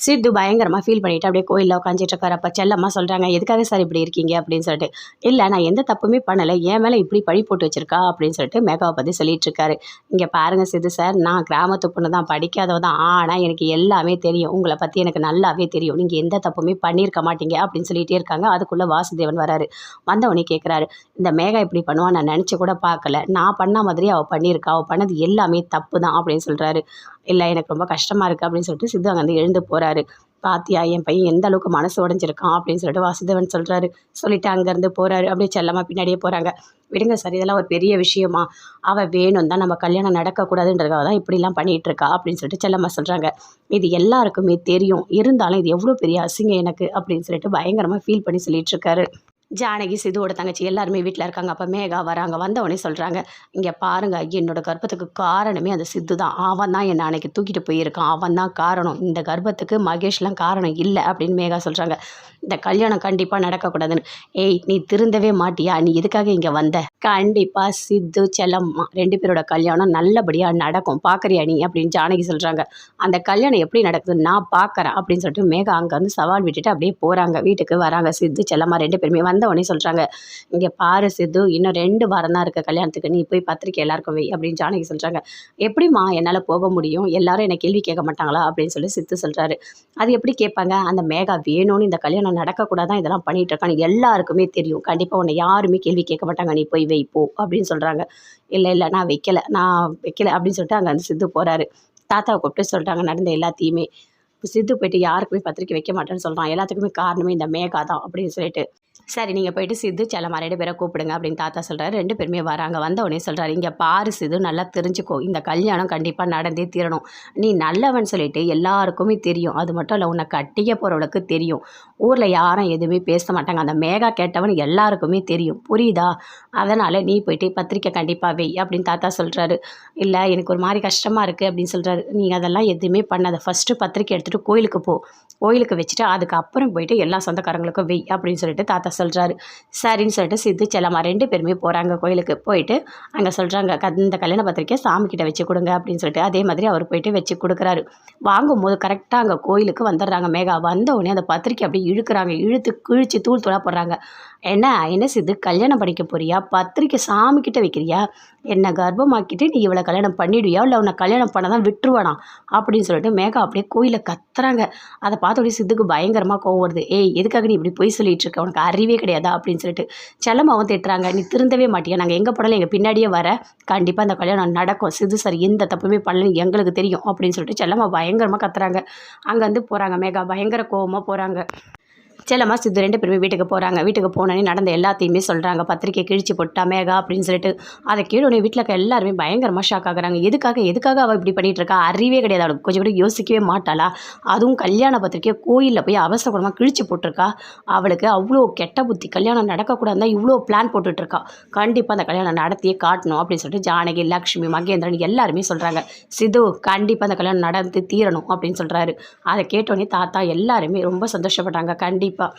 சித்து பயங்கரமாக ஃபீல் பண்ணிட்டு அப்படியே கோயிலில் உட்காந்துட்டு இருக்காரு அப்போ செல்லம்மா சொல்கிறாங்க எதுக்காக சார் இப்படி இருக்கீங்க? அப்படின்னு சொல்லிட்டு. இல்லை நான் எந்த தப்புமே பண்ணலை. என் மேலே இப்படி பழி போட்டு வச்சிருக்கா? அப்படின்னு சொல்லிட்டு மேகாவை பற்றி சொல்லிட்டு இருக்காரு இங்கே பாருங்கள் சித்து சார் நான் கிராமத்து பொண்ணு தான் படிக்காதவ தான். ஆனால் எனக்கு எல்லாமே தெரியும். உங்களை பற்றி எனக்கு நல்லாவே தெரியும். நீங்கள் எந்த தப்புமே பண்ணியிருக்க மாட்டீங்க அப்படின்னு சொல்லிட்டே இருக்காங்க. அதுக்குள்ளே வாசுதேவன் வராரு. வந்தவனே கேட்குறாரு இந்த மேகா இப்படி பண்ணுவான் நான் நினச்சி கூட பார்க்கல. நான் பண்ண மாதிரி அவள் பண்ணியிருக்கா. அவள் பண்ணது எல்லாமே தப்பு தான் அப்படின்னு சொல்கிறாரு இல்லை எனக்கு ரொம்ப கஷ்டமாக இருக்குது அப்படின்னு சொல்லிட்டு சித்து அங்கேருந்து எழுந்து போகிறாரு பாத்தியா என் பையன் எந்த அளவுக்கு மனசு உடஞ்சிருக்கான்? அப்படின்னு சொல்லிட்டு வாசுதேவன் சொல்கிறாரு சொல்லிட்டு அங்கேருந்து போகிறாரு அப்படியே செல்லமாக பின்னாடியே போகிறாங்க விடுங்க சார் இதெல்லாம் ஒரு பெரிய விஷயமா? அவள் வேணும் தான் நம்ம கல்யாணம் நடக்கக்கூடாதுன்றதுக்காக தான் இப்படிலாம் பண்ணிகிட்டு இருக்கா அப்படின்னு சொல்லிட்டு செல்லம்மா சொல்கிறாங்க இது எல்லாருக்குமே தெரியும். இருந்தாலும் இது எவ்வளோ பெரிய அசிங்கம் எனக்கு அப்படின்னு சொல்லிட்டு பயங்கரமாக ஃபீல் பண்ணி சொல்லிட்டு இருக்காரு ஜானகி சிதுவோட தங்கச்சி எல்லாருமே வீட்டில் இருக்காங்க. அப்போ மேகா வராங்க. வந்தவொடனே சொல்கிறாங்க இங்கே பாருங்க என்னோட கர்ப்பத்துக்கு காரணமே அந்த சித்து தான். அவன் தான் என்னை அன்னைக்கு தூக்கிட்டு போயிருக்கான். அவன் தான் காரணம். இந்த கர்ப்பத்துக்கு மகேஷ்லாம் காரணம் இல்லை. அப்படின்னு மேகா சொல்கிறாங்க இந்த கல்யாணம் கண்டிப்பாக நடக்கக்கூடாதுன்னு. ஏய் நீ திருந்தவே மாட்டியா? நீ எதுக்காக இங்கே வந்த? கண்டிப்பாக சித்து செல்லம்மா ரெண்டு பேரோட கல்யாணம் நல்லபடியாக நடக்கும். பார்க்குறியா நீ? அப்படின்னு ஜானகி சொல்கிறாங்க அந்த கல்யாணம் எப்படி நடக்குது நான் பார்க்குறேன் அப்படின்னு சொல்லிட்டு மேகா அங்கே வந்து சவால் விட்டுட்டு அப்படியே போகிறாங்க வீட்டுக்கு வராங்க. சித்து செல்லம்மா ரெண்டு பேருமே வந்தவொடனே சொல்கிறாங்க இங்கே பாரு சித்து இன்னும் ரெண்டு வாரம் தான் இருக்குது கல்யாணத்துக்கு நீ போய் பத்திரிக்கை எல்லாருக்கும் வை அப்படின்னு ஜானகி சொல்கிறாங்க எப்படிம்மா என்னால் போக முடியும்? எல்லாரும் என்னை கேள்வி கேட்க மாட்டாங்களா? அப்படின்னு சொல்லி சித்து சொல்கிறாரு அது எப்படி கேட்பாங்க? அந்த மேகா வேணும்னு இந்த கல்யாணம் நடக்கக்கூடாதான் இதெல்லாம் பண்ணிட்டு இருக்கான்னு எல்லாருக்குமே தெரியும். கண்டிப்பாக உன்னை யாருமே கேள்வி கேட்க மாட்டாங்க. நீ போய் வை போ அப்படின்னு சொல்கிறாங்க இல்லை இல்லை நான் வைக்கலை நான் வைக்கல அப்படின்னு சொல்லிட்டு அங்கே வந்து சித்து போகிறாரு தாத்தாவை கூப்பிட்டு சொல்லிட்டாங்க நடந்த எல்லாத்தையுமே. சித்து போயிட்டு யாருக்குமே பத்திரிக்கை வைக்க மாட்டேன்னு சொல்கிறான் எல்லாத்துக்குமே காரணமே இந்த மேகா தான் அப்படின்னு சொல்லிட்டு சரி நீங்கள் போயிட்டு சித்து செல்லம்மா ரெண்டு பேரை கூப்பிடுங்க அப்படின்னு தாத்தா சொல்கிறாரு ரெண்டு பேருமே வராங்க. வந்த உடனே சொல்கிறாரு இங்கே பாரு சிது நல்லா தெரிஞ்சுக்கோ. இந்த கல்யாணம் கண்டிப்பாக நடந்தே தீரணும். நீ நல்லவன் சொல்லிட்டு எல்லாருக்குமே தெரியும். அது மட்டும் இல்லை உன்னை கட்டிக்க போகிறவளுக்கு தெரியும். ஊரில் யாரும் எதுவுமே பேச மாட்டாங்க. அந்த மேகா கேட்டவன் எல்லாருக்குமே தெரியும். புரியுதா? அதனால் நீ போயிட்டு பத்திரிக்கை கண்டிப்பாக வை. அப்படின்னு தாத்தா சொல்கிறாரு இல்லை எனக்கு ஒரு மாதிரி கஷ்டமாக இருக்குது அப்படின்னு சொல்கிறாரு நீ அதெல்லாம் எதுவுமே பண்ணாத. ஃபஸ்ட்டு பத்திரிக்கை எடுத்துகிட்டு கோயிலுக்கு போ. கோயிலுக்கு வச்சுட்டு அதுக்கப்புறம் போயிட்டு எல்லா சொந்தக்காரங்களுக்கும் வெய் அப்படின்னு சொல்லிட்டு தாத்தா சொல்கிறாரு சரின்னு சொல்லிட்டு சித்து செல்லம்மா ரெண்டு பேருமே போகிறாங்க கோயிலுக்கு. போயிட்டு அங்கே சொல்கிறாங்க இந்த கல்யாண பத்திரிக்கையை சாமி கிட்ட வச்சு கொடுங்க அப்படின்னு சொல்லிட்டு அதே மாதிரி அவர் போயிட்டு வச்சு கொடுக்குறாரு. வாங்கும்போது கரெக்டாக அங்கே கோயிலுக்கு வந்துடுறாங்க மேகா. வந்த உடனே அந்த பத்திரிக்கை அப்படியே இழுக்கிறாங்க. இழுத்து கிழிச்சு தூள் தூளாக போடுறாங்க. என்ன என்ன சித்து கல்யாணம் படிக்க போறியா? பத்திரிக்கை சாமி கிட்ட வைக்கிறியா? என்னை கர்ப்பமாக்கிட்டு நீ இவளை கல்யாணம் பண்ணிடுவியா? இல்லை உன்னை கல்யாணம் பண்ண தான் விட்டுருவானா? அப்படின்னு சொல்லிட்டு மேகா அப்படியே கோயிலில் கத்துறாங்க. அதை பார்த்த சித்துக்கு பயங்கரமாக கோவம் வருது. ஏய் எதுக்காக நீ இப்படி பொய் சொல்லிட்டு இருக்க? உனக்கு அறி கிடையாதா அப்படின்னு சொல்லிட்டு செல்லமாவும் திட்டுறாங்க. நீ திருந்தவே மாட்டியா? நாங்கள் எங்கே போனாலும் எங்கள் பின்னாடியே வர. கண்டிப்பாக அந்த கல்யாணம் நடக்கும். சிது சார் எந்த தப்புமே பண்ணலன்னு எங்களுக்கு தெரியும். அப்படின்னு சொல்லிட்டு செல்லம்மா பயங்கரமாக கத்துறாங்க. அங்கேருந்து போகிறாங்க மேகா பயங்கர கோபமாக போகிறாங்க செல்லம்மா சித்து ரெண்டு பேருமே வீட்டுக்கு போகிறாங்க வீட்டுக்கு போனோடனே நடந்த எல்லாத்தையுமே சொல்கிறாங்க பத்திரிக்கை கிழிச்சு போட்டா மேகா அப்படின்னு சொல்லிட்டு. அதை கீழே வீட்டில் இருக்க எல்லாருமே பயங்கரமாக ஷாக் ஆகுறாங்க. எதுக்காக எதுக்காக அவள் இப்படி பண்ணிகிட்டு இருக்கா? அறிவே கிடையாது. அவளுக்கு கொஞ்சம் கூட யோசிக்கவே மாட்டாளா? அதுவும் கல்யாண பத்திரிக்கையை கோயிலில் போய் அவசரமாக கிழிச்சு போட்டிருக்கா? அவளுக்கு அவ்வளோ கெட்ட புத்தி. கல்யாணம் நடக்கக்கூடாது இவ்வளோ பிளான் போட்டுட்ருக்கா கண்டிப்பாக அந்த கல்யாணம் நடத்தியே காட்டணும் அப்படின்னு சொல்லிட்டு ஜானகி லக்ஷ்மி மகேந்திரன் எல்லாருமே சொல்கிறாங்க சிது கண்டிப்பாக அந்த கல்யாணம் நடந்து தீரணும் அப்படின்னு சொல்கிறாரு அதை கேட்டோடனே தாத்தா எல்லாருமே ரொம்ப சந்தோஷப்பட்டாங்க கண்டிப்பாக